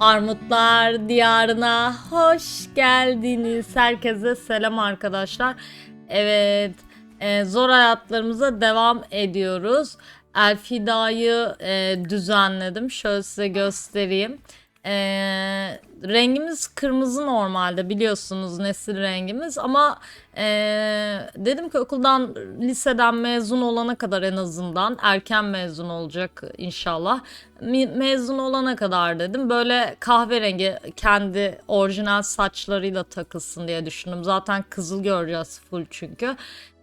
Armutlar diyarına hoş geldiniz. Herkese selam arkadaşlar. Evet, e, zor hayatlarımıza devam ediyoruz. Elfida'yı e, düzenledim. Şöyle size göstereyim. E, rengimiz kırmızı normalde biliyorsunuz nesil rengimiz. Ama e, dedim ki okuldan liseden mezun olana kadar en azından erken mezun olacak inşallah. Mezun olana kadar dedim böyle kahverengi kendi orijinal saçlarıyla takılsın diye düşündüm. Zaten kızıl göreceğiz full çünkü.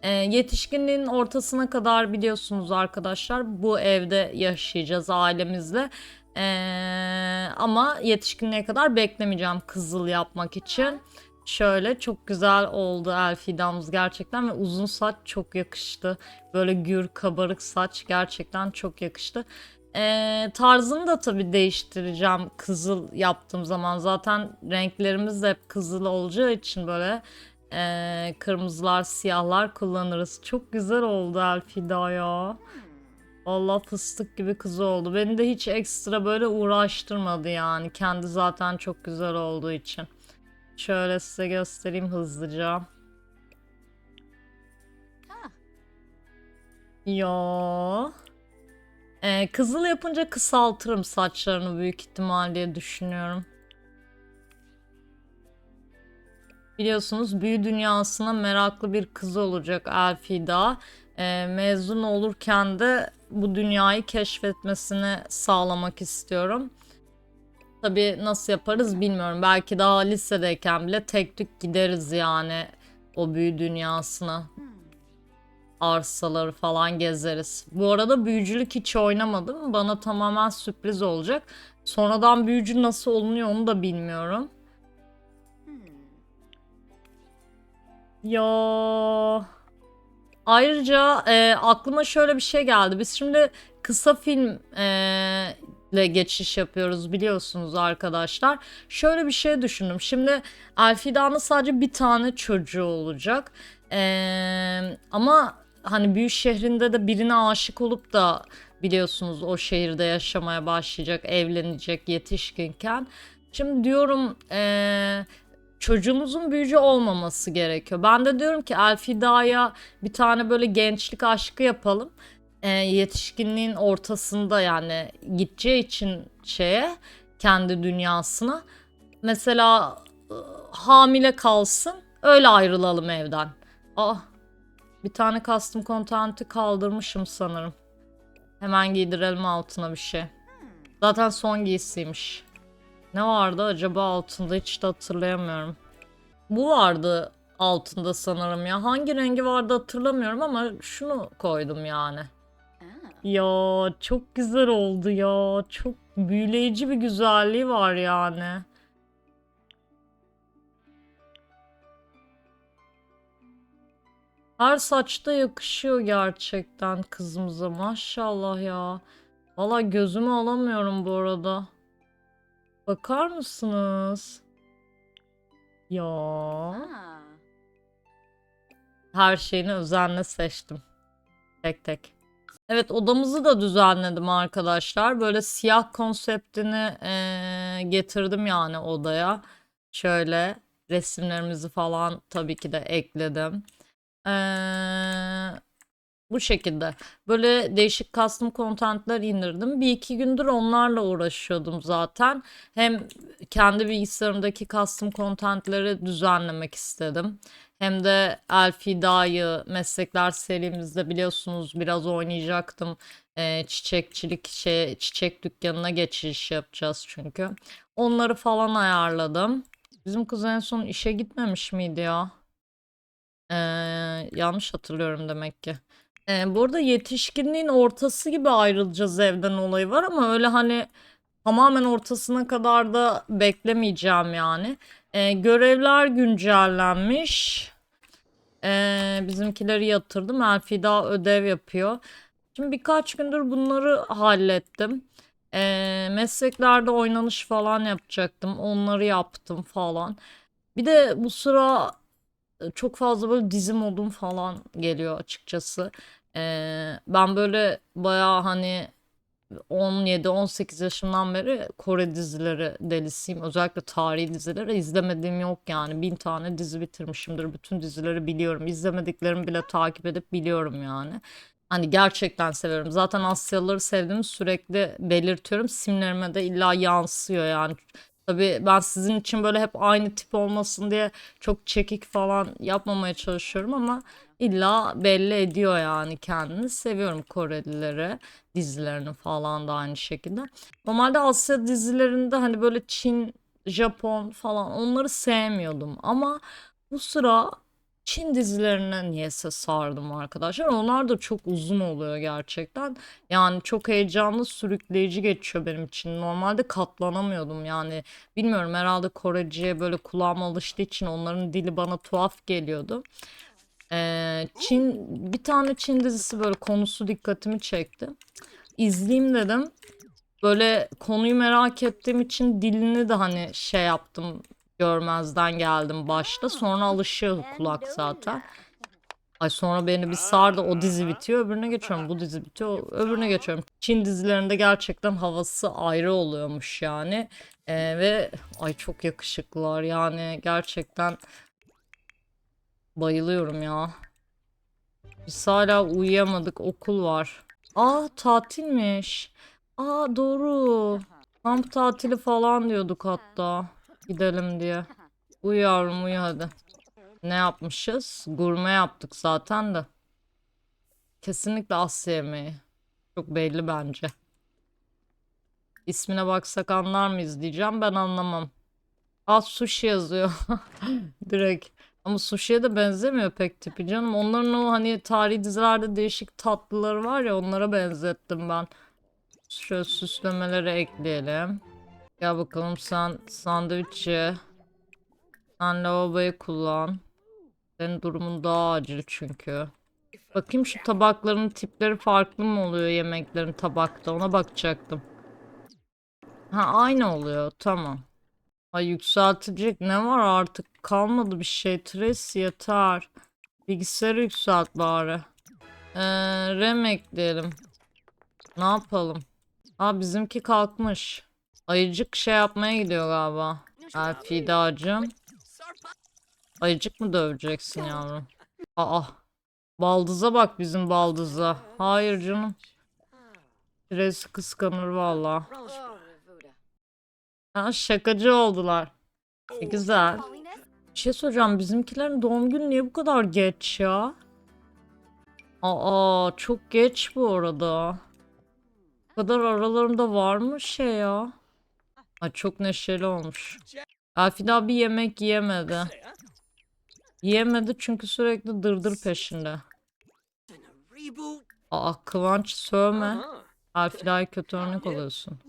E, yetişkinliğin ortasına kadar biliyorsunuz arkadaşlar bu evde yaşayacağız ailemizle. Ee, ama yetişkinliğe kadar beklemeyeceğim kızıl yapmak için. Şöyle çok güzel oldu Elfida'mız gerçekten ve uzun saç çok yakıştı. Böyle gür kabarık saç gerçekten çok yakıştı. Ee, tarzını da tabii değiştireceğim kızıl yaptığım zaman. Zaten renklerimiz de hep kızıl olacağı için böyle ee, kırmızılar, siyahlar kullanırız. Çok güzel oldu Elfida ya. Allah fıstık gibi kız oldu. Beni de hiç ekstra böyle uğraştırmadı yani. Kendi zaten çok güzel olduğu için. Şöyle size göstereyim hızlıca. Yo. Ee, kızıl yapınca kısaltırım saçlarını büyük ihtimal diye düşünüyorum. Biliyorsunuz büyü dünyasına meraklı bir kız olacak Elfida. Ee, mezun olurken de bu dünyayı keşfetmesini sağlamak istiyorum. Tabii nasıl yaparız bilmiyorum. Belki daha lisedeyken bile tek tük gideriz yani o büyü dünyasına. Arsaları falan gezeriz. Bu arada büyücülük hiç oynamadım. Bana tamamen sürpriz olacak. Sonradan büyücü nasıl olunuyor onu da bilmiyorum. Ya ayrıca e, aklıma şöyle bir şey geldi. Biz şimdi kısa film e, ile geçiş yapıyoruz biliyorsunuz arkadaşlar. Şöyle bir şey düşündüm. Şimdi Elfida'nın sadece bir tane çocuğu olacak. E, ama hani büyük şehrinde de birine aşık olup da biliyorsunuz o şehirde yaşamaya başlayacak, evlenecek yetişkinken. Şimdi diyorum eee çocuğumuzun büyücü olmaması gerekiyor. Ben de diyorum ki Elfida'ya bir tane böyle gençlik aşkı yapalım. Ee, yetişkinliğin ortasında yani gideceği için şeye kendi dünyasına. Mesela ıı, hamile kalsın öyle ayrılalım evden. Ah bir tane custom content'i kaldırmışım sanırım. Hemen giydirelim altına bir şey. Zaten son giysiymiş. Ne vardı acaba altında hiç de hatırlayamıyorum. Bu vardı altında sanırım ya. Hangi rengi vardı hatırlamıyorum ama şunu koydum yani. Ya çok güzel oldu ya. Çok büyüleyici bir güzelliği var yani. Her saçta yakışıyor gerçekten kızımıza. Maşallah ya. Valla gözümü alamıyorum bu arada. Bakar mısınız? Ya. Her şeyini özenle seçtim. Tek tek. Evet odamızı da düzenledim arkadaşlar. Böyle siyah konseptini eee, getirdim yani odaya. Şöyle resimlerimizi falan tabii ki de ekledim. Eee, bu şekilde. Böyle değişik custom contentler indirdim. Bir iki gündür onlarla uğraşıyordum zaten. Hem kendi bilgisayarımdaki custom contentleri düzenlemek istedim. Hem de Elfida'yı meslekler serimizde biliyorsunuz biraz oynayacaktım. Ee, çiçekçilik şey çiçek dükkanına geçiş yapacağız çünkü. Onları falan ayarladım. Bizim kız en son işe gitmemiş miydi ya? Ee, yanlış hatırlıyorum demek ki. Ee, bu yetişkinliğin ortası gibi ayrılacağız evden olayı var ama öyle hani tamamen ortasına kadar da beklemeyeceğim yani. Ee, görevler güncellenmiş. Ee, bizimkileri yatırdım. Elfida ödev yapıyor. Şimdi birkaç gündür bunları hallettim. Ee, mesleklerde oynanış falan yapacaktım. Onları yaptım falan. Bir de bu sıra çok fazla böyle dizi modum falan geliyor açıkçası. Ee, ben böyle bayağı hani 17-18 yaşımdan beri Kore dizileri delisiyim. Özellikle tarihi dizileri izlemediğim yok yani. Bin tane dizi bitirmişimdir. Bütün dizileri biliyorum. İzlemediklerimi bile takip edip biliyorum yani. Hani gerçekten seviyorum. Zaten Asyalıları sevdiğimi sürekli belirtiyorum. Simlerime de illa yansıyor yani. Tabii ben sizin için böyle hep aynı tip olmasın diye çok çekik falan yapmamaya çalışıyorum ama illa belli ediyor yani kendini. Seviyorum Korelileri, dizilerini falan da aynı şekilde. Normalde Asya dizilerinde hani böyle Çin, Japon falan onları sevmiyordum ama bu sıra Çin dizilerine niyeyse sardım arkadaşlar. Onlar da çok uzun oluyor gerçekten. Yani çok heyecanlı, sürükleyici geçiyor benim için. Normalde katlanamıyordum yani. Bilmiyorum herhalde Koreciye böyle kulağım alıştığı için onların dili bana tuhaf geliyordu. Ee, Çin bir tane Çin dizisi böyle konusu dikkatimi çekti. İzleyeyim dedim. Böyle konuyu merak ettiğim için dilini de hani şey yaptım görmezden geldim başta. Sonra alışıyor kulak zaten. Ay sonra beni bir sardı o dizi bitiyor öbürüne geçiyorum bu dizi bitiyor öbürüne geçiyorum. Çin dizilerinde gerçekten havası ayrı oluyormuş yani. Ee, ve ay çok yakışıklılar yani gerçekten bayılıyorum ya. Biz hala uyuyamadık okul var. Aa tatilmiş. Aa doğru. Kamp tatili falan diyorduk hatta. Gidelim diye. Uyu uyu hadi. Ne yapmışız? Gurme yaptık zaten de. Kesinlikle Asya yemeği. Çok belli bence. İsmine baksak anlar mıyız diyeceğim ben anlamam. Aa sushi yazıyor. Direkt. Ama sushi'ye de benzemiyor pek tipi canım. Onların o hani tarihi dizilerde değişik tatlıları var ya onlara benzettim ben. Şöyle süslemeleri ekleyelim. Gel bakalım sen sandviç ye. Sen lavaboyu kullan. Senin durumun daha acil çünkü. Bakayım şu tabakların tipleri farklı mı oluyor yemeklerin tabakta ona bakacaktım. Ha aynı oluyor tamam. Ay yükseltecek ne var artık kalmadı bir şey. Trace yeter. Bilgisayarı yükselt bari. Ee, RAM ekleyelim. Ne yapalım? Aa bizimki kalkmış. Ayıcık şey yapmaya gidiyor galiba. Elfidacığım. Ayıcık mı döveceksin yavrum? Aa. Baldıza bak bizim baldıza. Hayır canım. Trace kıskanır valla. Ha, şakacı oldular. E, güzel. Bir şey soracağım. Bizimkilerin doğum günü niye bu kadar geç ya? Aa çok geç bu arada. Bu kadar aralarında var mı şey ya? Ay çok neşeli olmuş. Elfi daha bir yemek yiyemedi. Yiyemedi çünkü sürekli dırdır peşinde. Aa Kıvanç sövme. Daha kötü örnek oluyorsun.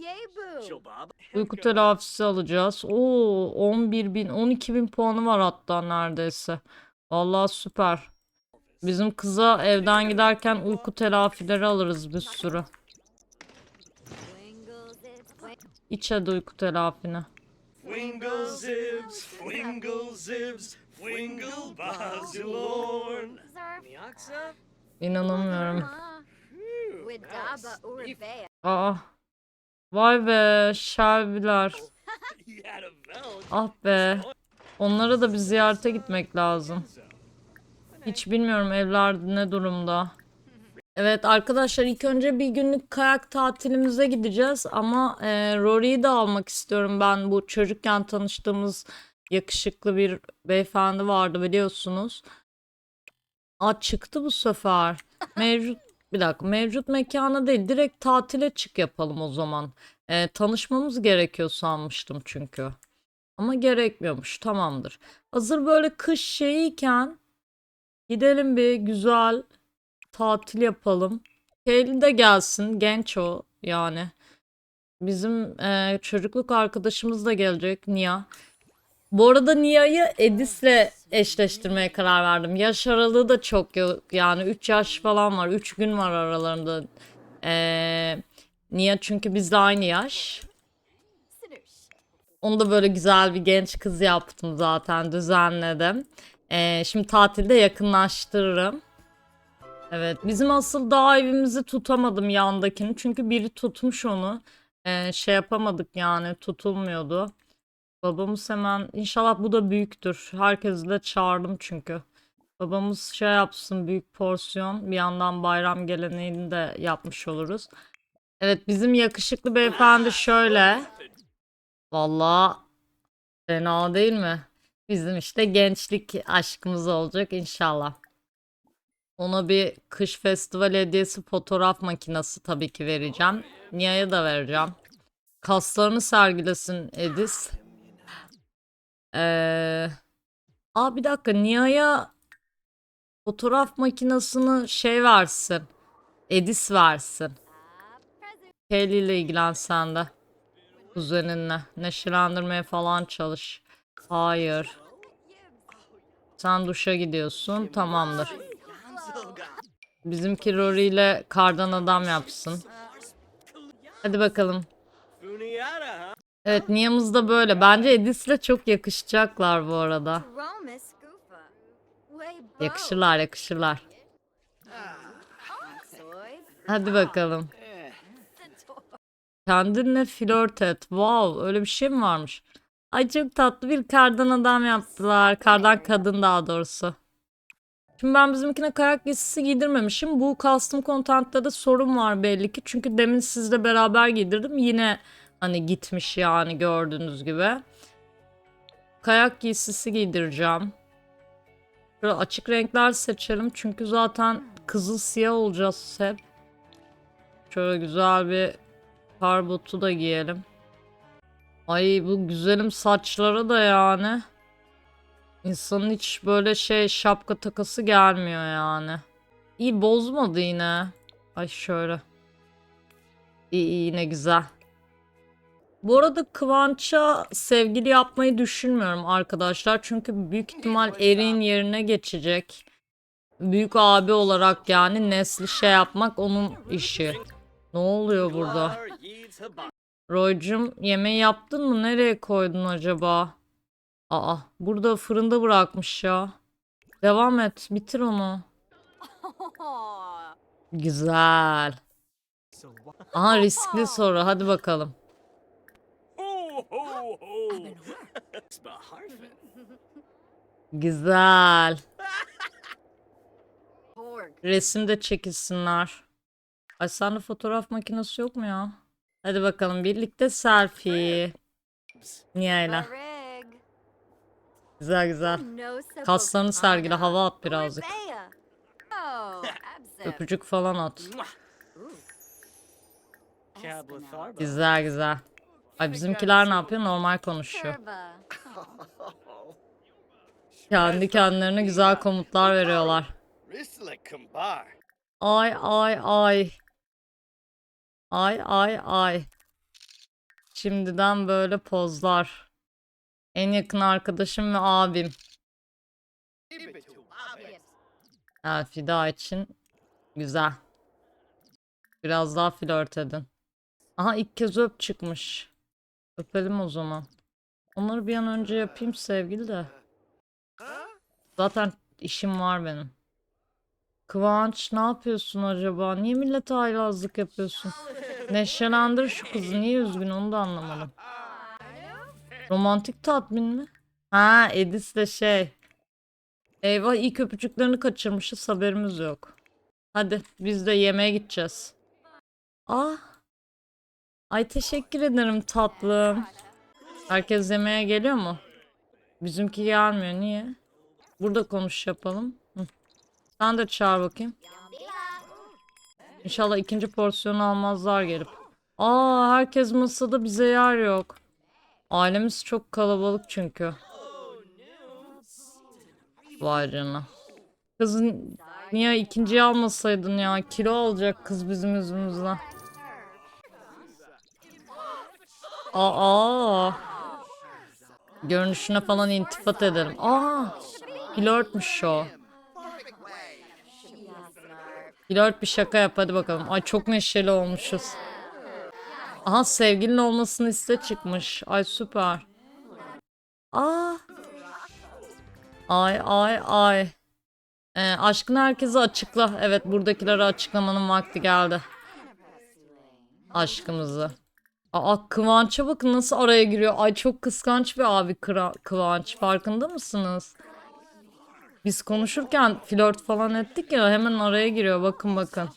Uyku telafisi alacağız. Oo 11 bin 12 bin puanı var hatta neredeyse. Vallahi süper. Bizim kıza evden giderken uyku telafileri alırız bir sürü. Wing- İç hadi uyku telafini. Wingle zibs, wingle zibs, wingle bazilorn. İnanamıyorum. Aa. Vay be Shelby'ler. Ah be. Onlara da bir ziyarete gitmek lazım. Hiç bilmiyorum evler ne durumda. Evet arkadaşlar ilk önce bir günlük kayak tatilimize gideceğiz ama e, Rory'yi de almak istiyorum ben bu çocukken tanıştığımız yakışıklı bir beyefendi vardı biliyorsunuz. Aa çıktı bu sefer. Mevcut bir dakika mevcut mekana değil direkt tatile çık yapalım o zaman. E, tanışmamız gerekiyor sanmıştım çünkü. Ama gerekmiyormuş tamamdır. Hazır böyle kış şeyiyken gidelim bir güzel tatil yapalım. Kelly de gelsin genç o yani. Bizim e, çocukluk arkadaşımız da gelecek Nia. Bu arada Nia'yı Edis'le eşleştirmeye karar verdim. Yaş aralığı da çok yok. Yani 3 yaş falan var. 3 gün var aralarında. Ee, Nia çünkü bizle aynı yaş. Onu da böyle güzel bir genç kız yaptım zaten düzenledim. Ee, şimdi tatilde yakınlaştırırım. Evet bizim asıl dağ evimizi tutamadım yandakini. Çünkü biri tutmuş onu. Ee, şey yapamadık yani tutulmuyordu. Babamız hemen inşallah bu da büyüktür. Herkesi de çağırdım çünkü. Babamız şey yapsın büyük porsiyon. Bir yandan bayram geleneğini de yapmış oluruz. Evet bizim yakışıklı beyefendi şöyle. Vallahi fena değil mi? Bizim işte gençlik aşkımız olacak inşallah. Ona bir kış festival hediyesi fotoğraf makinesi tabii ki vereceğim. Nia'ya da vereceğim. Kaslarını sergilesin Edis. Ee, aa bir dakika Nia'ya fotoğraf makinesini şey versin. Edis versin. Kelly ile ilgilen sen de. Kuzeninle. Neşelendirmeye falan çalış. Hayır. Sen duşa gidiyorsun. Tamamdır. Bizimki Rory ile kardan adam yapsın. Hadi bakalım. Evet Nia'mız da böyle. Bence Edis'le çok yakışacaklar bu arada. Yakışırlar yakışırlar. Hadi bakalım. Kendinle flört et. Wow öyle bir şey mi varmış? Ay çok tatlı bir kardan adam yaptılar. Kardan kadın daha doğrusu. Şimdi ben bizimkine kayak giysisi giydirmemişim. Bu custom content'ta da sorun var belli ki. Çünkü demin sizle beraber giydirdim. Yine hani gitmiş yani gördüğünüz gibi. Kayak giysisi giydireceğim. Böyle açık renkler seçelim. Çünkü zaten kızıl siyah olacağız hep. Şöyle güzel bir kar botu da giyelim. Ay bu güzelim saçlara da yani. İnsanın hiç böyle şey şapka takası gelmiyor yani. İyi bozmadı yine. Ay şöyle. İyi iyi yine güzel. Bu arada Kıvanç'a sevgili yapmayı düşünmüyorum arkadaşlar. Çünkü büyük ihtimal Erin yerine geçecek. Büyük abi olarak yani nesli şey yapmak onun işi. Ne oluyor burada? Roycum yemeği yaptın mı? Nereye koydun acaba? Aa, burada fırında bırakmış ya. Devam et, bitir onu. Güzel. Aha riskli soru. Hadi bakalım. Güzel. Porg. Resim de çekilsinler. Ay sende fotoğraf makinesi yok mu ya? Hadi bakalım birlikte selfie. Niye'yle. Barig. Güzel güzel. Kaslarını sergile hava at birazcık. Öpücük falan at. Güzel güzel. Ay bizimkiler ne yapıyor? Normal konuşuyor. Kendi kendilerine güzel komutlar veriyorlar. Ay ay ay. Ay ay ay. Şimdiden böyle pozlar. En yakın arkadaşım ve abim. Fida için güzel. Biraz daha flört edin. Aha ilk kez öp çıkmış. Öpelim o zaman. Onları bir an önce yapayım sevgili de. Zaten işim var benim. Kıvanç ne yapıyorsun acaba? Niye millete haylazlık yapıyorsun? Neşelendir şu kızı. Niye üzgün onu da anlamadım. Romantik tatmin mi? Ha Edis de şey. Eyvah ilk öpücüklerini kaçırmışız haberimiz yok. Hadi biz de yemeğe gideceğiz. Ah. Ay teşekkür ederim tatlım. Herkes yemeğe geliyor mu? Bizimki gelmiyor. Niye? Burada konuş yapalım. Hı. Sen de çağır bakayım. İnşallah ikinci porsiyonu almazlar gelip. Aa herkes masada bize yer yok. Ailemiz çok kalabalık çünkü. Vay canına. Kızın niye ikinciyi almasaydın ya? Kilo alacak kız bizim yüzümüzden. Aa. Görünüşüne falan intifat ederim. Aa. Flörtmüş o. Flört bir şaka yap hadi bakalım. Ay çok neşeli olmuşuz. Aha sevgilin olmasını iste çıkmış. Ay süper. Aa. Ay ay ay. Ee, aşkını herkese açıkla. Evet buradakileri açıklamanın vakti geldi. Aşkımızı. Aa Kıvanç'a bakın nasıl araya giriyor. Ay çok kıskanç bir abi Kıra- Kıvanç. Farkında mısınız? Biz konuşurken flört falan ettik ya hemen araya giriyor. Bakın bakın.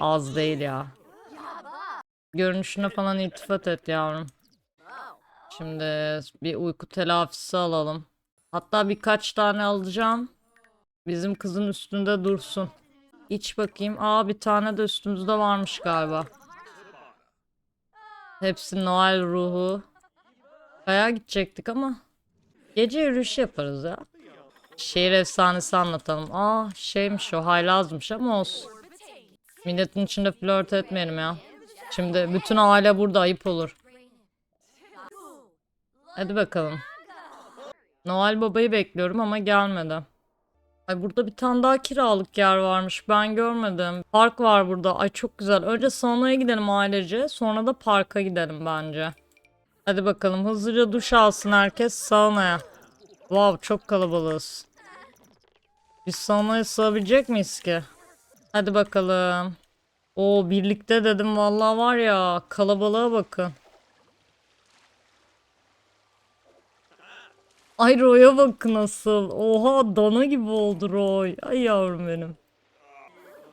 Az değil ya. Görünüşüne falan iltifat et yavrum. Şimdi bir uyku telafisi alalım. Hatta birkaç tane alacağım. Bizim kızın üstünde dursun. İç bakayım. Aa bir tane de üstümüzde varmış galiba. Hepsi Noel ruhu. Kaya gidecektik ama. Gece yürüyüşü yaparız ya. Şehir efsanesi anlatalım. Aa şeymiş o haylazmış ama olsun. Milletin içinde flört etmeyelim ya. Şimdi bütün aile burada ayıp olur. Hadi bakalım. Noel babayı bekliyorum ama gelmedi. Ay burada bir tane daha kiralık yer varmış. Ben görmedim. Park var burada. Ay çok güzel. Önce saunaya gidelim ailece. Sonra da parka gidelim bence. Hadi bakalım hızlıca duş alsın herkes saunaya. Wow çok kalabalığız. Biz saunaya sığabilecek miyiz ki? Hadi bakalım. O birlikte dedim vallahi var ya kalabalığa bakın. Ay Roy'a bak nasıl. Oha dana gibi oldu Roy. Ay yavrum benim.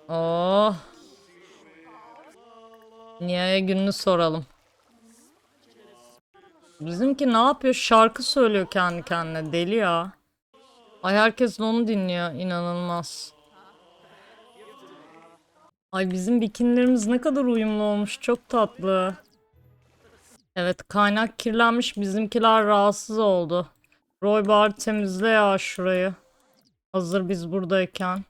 Oh. Niye'ye gününü soralım. Bizimki ne yapıyor? Şarkı söylüyor kendi kendine. Deli ya. Ay herkes onu dinliyor. İnanılmaz. Ay bizim bikinilerimiz ne kadar uyumlu olmuş. Çok tatlı. Evet kaynak kirlenmiş. Bizimkiler rahatsız oldu. Roy bari temizle ya şurayı. Hazır biz buradayken.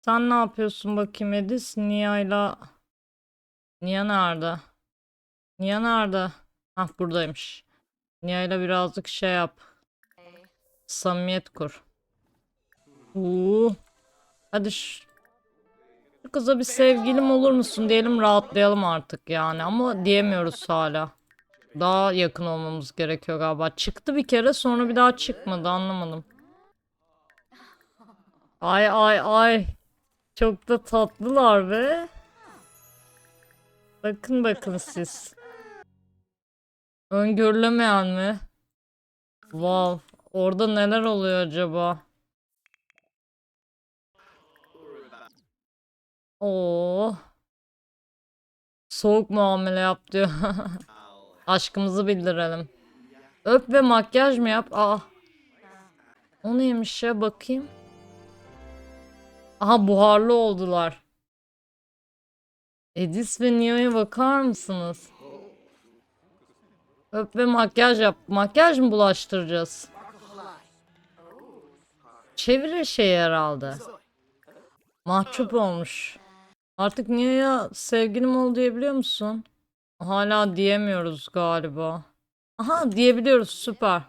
Sen ne yapıyorsun bakayım Edis? Nia'yla... Nia nerede? Nia nerede? Hah buradaymış. Nia'yla birazcık şey yap. Samimiyet kur. Uuu. Hadi şu... kıza bir sevgilim olur musun diyelim rahatlayalım artık yani ama diyemiyoruz hala. Daha yakın olmamız gerekiyor galiba. Çıktı bir kere sonra bir daha çıkmadı anlamadım. Ay ay ay. Çok da tatlılar be. Bakın bakın siz. Öngörülemeyen mi? Wow. Orada neler oluyor acaba? Oo. Soğuk muamele yap diyor. Aşkımızı bildirelim. Öp ve makyaj mı yap? Aa. O neymiş ya bakayım. Aha buharlı oldular. Edis ve Nia'ya bakar mısınız? Öp ve makyaj yap. Makyaj mı bulaştıracağız? Çevirir şey herhalde. Mahcup olmuş. Artık Nia'ya sevgilim ol diyebiliyor musun? Hala diyemiyoruz galiba. Aha diyebiliyoruz süper.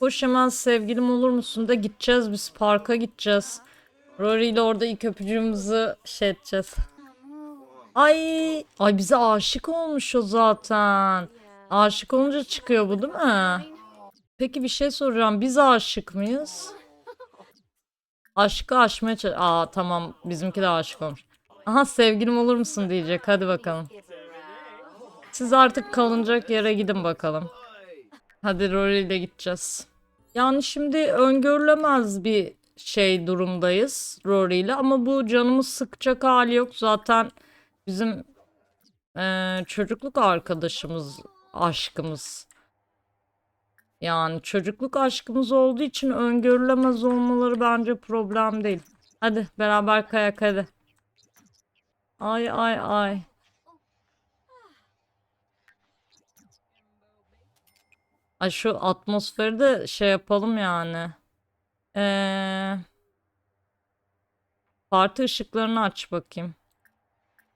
Koş hemen sevgilim olur musun da gideceğiz biz parka gideceğiz. Rory ile orada ilk öpücüğümüzü şey edeceğiz. Ay, ay bize aşık olmuş o zaten. Aşık olunca çıkıyor bu değil mi? Peki bir şey soracağım. Biz aşık mıyız? Aşkı aşmaya çalış... Aa tamam bizimki de aşık olmuş. Aha sevgilim olur musun diyecek. Hadi bakalım. Siz artık kalınacak yere gidin bakalım. Hadi Rory ile gideceğiz. Yani şimdi öngörülemez bir şey durumdayız Rory ile ama bu canımı sıkacak hali yok. Zaten bizim eee, çocukluk arkadaşımız, aşkımız. Yani çocukluk aşkımız olduğu için öngörülemez olmaları bence problem değil. Hadi beraber kayak hadi. Ay ay ay. Ay şu atmosferi de şey yapalım yani. Ee, parti ışıklarını aç bakayım.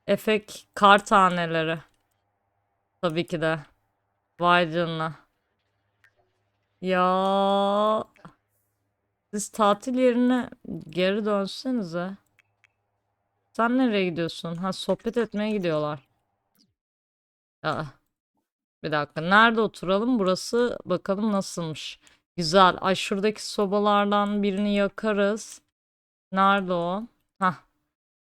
Efekt kar taneleri. Tabii ki de. Vay canına. Ya siz tatil yerine geri dönsenize. Sen nereye gidiyorsun? Ha sohbet etmeye gidiyorlar. Aa, bir dakika. Nerede oturalım? Burası bakalım nasılmış. Güzel. Ay şuradaki sobalardan birini yakarız. Nerede o? Hah.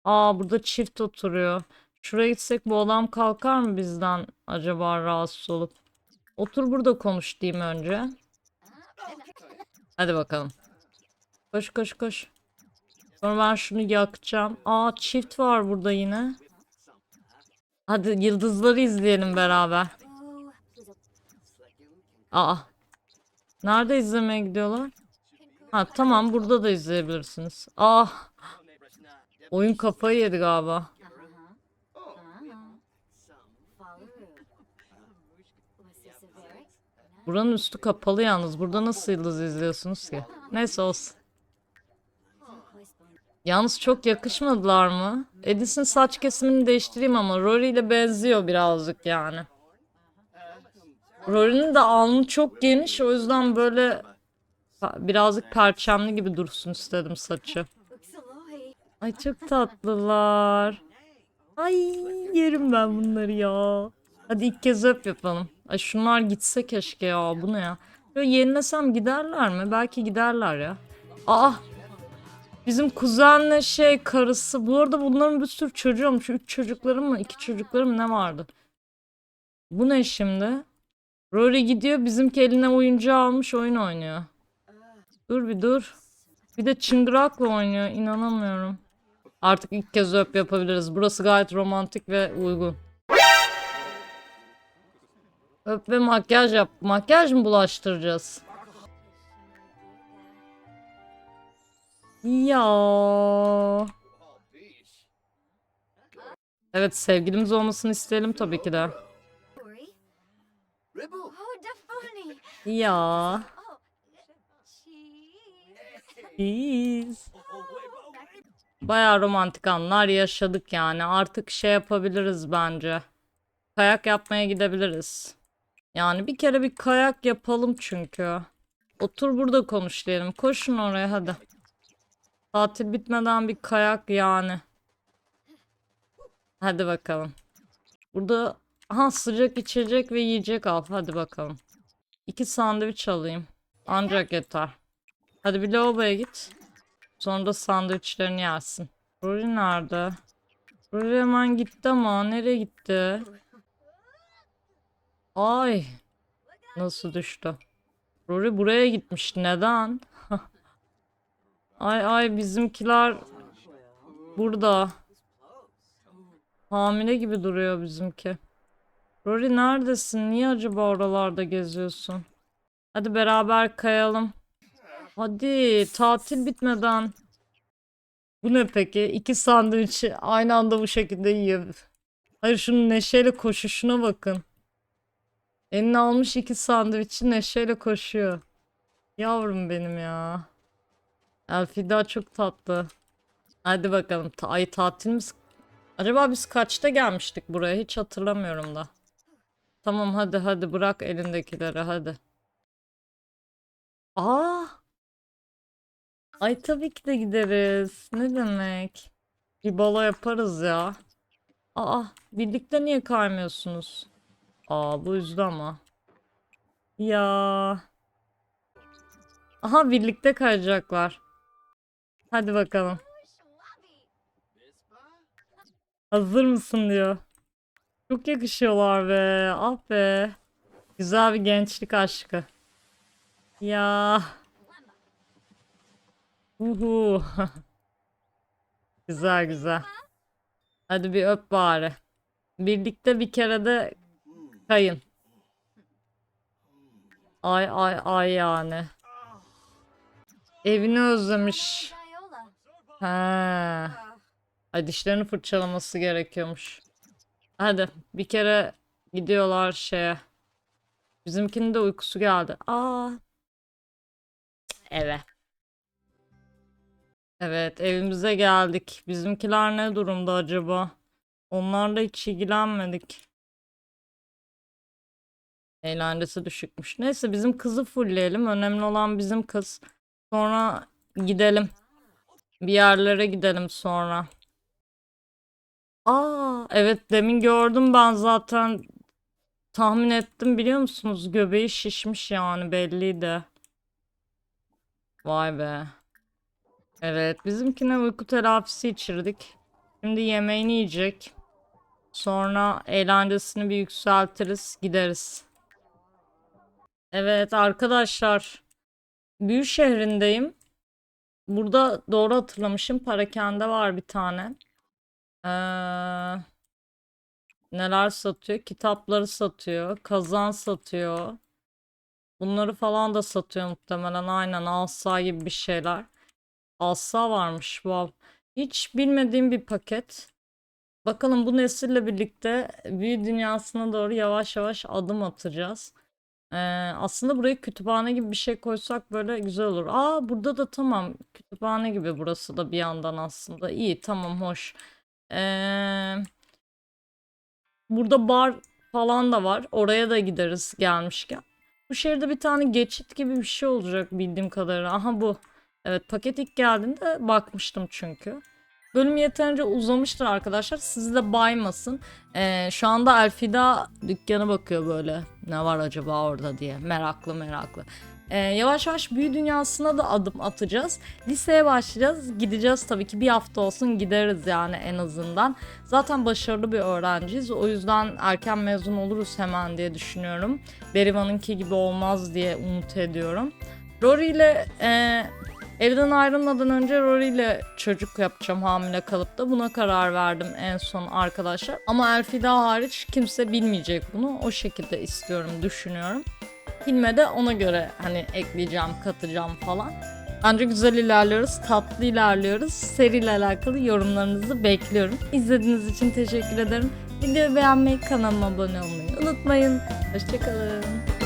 Aa burada çift oturuyor. Şuraya gitsek bu adam kalkar mı bizden acaba rahatsız olup? Otur burada konuş diyeyim önce. Hadi bakalım. Koş koş koş. Sonra ben şunu yakacağım. Aa çift var burada yine. Hadi yıldızları izleyelim beraber. Aa. Nerede izlemeye gidiyorlar? Ha tamam burada da izleyebilirsiniz. Ah. Oyun kafayı yedi galiba. Buranın üstü kapalı yalnız. Burada nasıl yıldız izliyorsunuz ki? Neyse olsun. Yalnız çok yakışmadılar mı? Edis'in saç kesimini değiştireyim ama Rory ile benziyor birazcık yani. Rory'nin de alnı çok geniş o yüzden böyle birazcık perçemli gibi dursun istedim saçı. Ay çok tatlılar. Ay yerim ben bunları ya. Hadi ilk kez öp yapalım. Ay şunlar gitse keşke ya bu ne ya. Böyle yenilesem giderler mi? Belki giderler ya. Aa Bizim kuzenle şey karısı. Bu arada bunların bir sürü çocuğu olmuş. Üç çocukları mı? iki çocukları mı ne vardı? Bu ne şimdi? Rory gidiyor bizimki eline oyuncağı almış oyun oynuyor. Dur bir dur. Bir de çıngırakla oynuyor. İnanamıyorum. Artık ilk kez öp yapabiliriz. Burası gayet romantik ve uygun. Öp ve makyaj yap. Makyaj mı bulaştıracağız? Ya. Evet sevgilimiz olmasını isteyelim tabii ki de. Ya. Biz. Bayağı romantik anlar yaşadık yani. Artık şey yapabiliriz bence. Kayak yapmaya gidebiliriz. Yani bir kere bir kayak yapalım çünkü. Otur burada konuş diyelim. Koşun oraya hadi. Tatil bitmeden bir kayak yani. Hadi bakalım. Burada aha sıcak içecek ve yiyecek al. Hadi bakalım. İki sandviç alayım. Ancak yeter. Hadi bir lavaboya git. Sonra da sandviçlerini yersin. Rory nerede? Rory hemen gitti ama nereye gitti? Ay. Nasıl düştü? Rory buraya gitmiş. Neden? ay ay bizimkiler burada. Hamile gibi duruyor bizimki. Rory neredesin? Niye acaba oralarda geziyorsun? Hadi beraber kayalım. Hadi tatil bitmeden. Bu ne peki? İki sandviçi aynı anda bu şekilde yiyor. Hayır şunun neşeyle koşuşuna bakın. Eline almış iki sandviçi neşeyle koşuyor. Yavrum benim ya. Elfida çok tatlı. Hadi bakalım. Ta ay tatilimiz... Acaba biz kaçta gelmiştik buraya? Hiç hatırlamıyorum da. Tamam hadi hadi bırak elindekileri hadi. Aa! Ay tabii ki de gideriz. Ne demek? Bir balo yaparız ya. Aa, birlikte niye kaymıyorsunuz? Aa, bu üzdü ama. Ya. Aha birlikte kayacaklar. Hadi bakalım. Hazır mısın diyor. Çok yakışıyorlar be. Ah be. Güzel bir gençlik aşkı. Ya. Uhu. güzel güzel. Hadi bir öp bari. Birlikte bir kere de kayın. Ay ay ay yani. Evini özlemiş. Ha. Ay dişlerini fırçalaması gerekiyormuş. Hadi bir kere gidiyorlar şeye. Bizimkinin de uykusu geldi. Aa. Evet. Evet evimize geldik. Bizimkiler ne durumda acaba? Onlarla hiç ilgilenmedik. Eğlencesi düşükmüş. Neyse bizim kızı fullleyelim. Önemli olan bizim kız. Sonra gidelim. Bir yerlere gidelim sonra. Aa, evet demin gördüm ben zaten tahmin ettim biliyor musunuz? Göbeği şişmiş yani belliydi. Vay be. Evet bizimkine uyku telafisi içirdik. Şimdi yemeğini yiyecek. Sonra eğlencesini bir yükseltiriz gideriz. Evet arkadaşlar. Büyü şehrindeyim. Burada doğru hatırlamışım. Parakende var bir tane. Ee, neler satıyor? Kitapları satıyor. Kazan satıyor. Bunları falan da satıyor muhtemelen. Aynen asa gibi bir şeyler. Asa varmış. Wow. Hiç bilmediğim bir paket. Bakalım bu nesille birlikte büyü dünyasına doğru yavaş yavaş adım atacağız. Ee, aslında buraya kütüphane gibi bir şey koysak böyle güzel olur. Aa burada da tamam kütüphane gibi burası da bir yandan aslında. İyi tamam hoş. Ee, burada bar falan da var. Oraya da gideriz gelmişken. Bu şehirde bir tane geçit gibi bir şey olacak bildiğim kadarıyla. Aha bu. Evet paket ilk geldiğinde bakmıştım çünkü. Bölüm yeterince uzamıştır arkadaşlar. Sizi de baymasın. Ee, şu anda Elfida dükkana bakıyor böyle. Ne var acaba orada diye. Meraklı meraklı. Ee, yavaş yavaş büyü dünyasına da adım atacağız. Liseye başlayacağız. Gideceğiz tabii ki bir hafta olsun gideriz yani en azından. Zaten başarılı bir öğrenciyiz. O yüzden erken mezun oluruz hemen diye düşünüyorum. Berivan'ınki gibi olmaz diye umut ediyorum. Rory ile e, evden ayrılmadan önce Rory ile çocuk yapacağım hamile kalıp da buna karar verdim en son arkadaşlar. Ama Elfida hariç kimse bilmeyecek bunu. O şekilde istiyorum, düşünüyorum. Filme de ona göre hani ekleyeceğim, katacağım falan. Bence güzel ilerliyoruz, tatlı ilerliyoruz. Seriyle alakalı yorumlarınızı bekliyorum. İzlediğiniz için teşekkür ederim. Videoyu beğenmeyi, kanalıma abone olmayı unutmayın. Hoşçakalın.